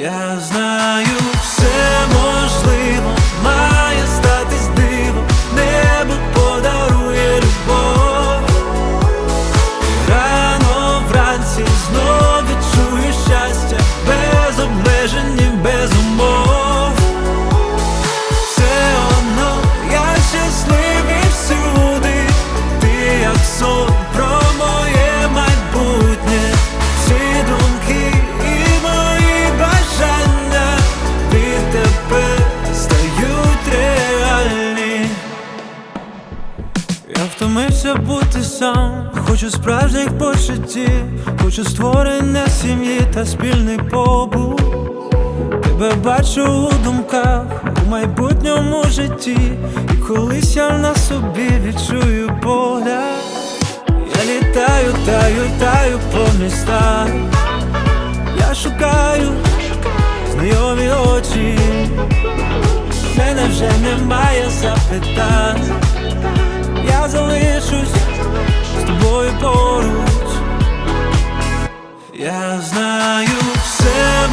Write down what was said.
Я знаю, втомився бути сам, хочу справжніх почуттів, хочу створення сім'ї та спільний побут. Тебе бачу у думках у майбутньому житті, і колись я на собі відчую погляд. Я літаю, таю, таю по містах. Я шукаю знайомі очі. Мене вже немає запитань. Я залишусь з тобою поруч. Я знаю, все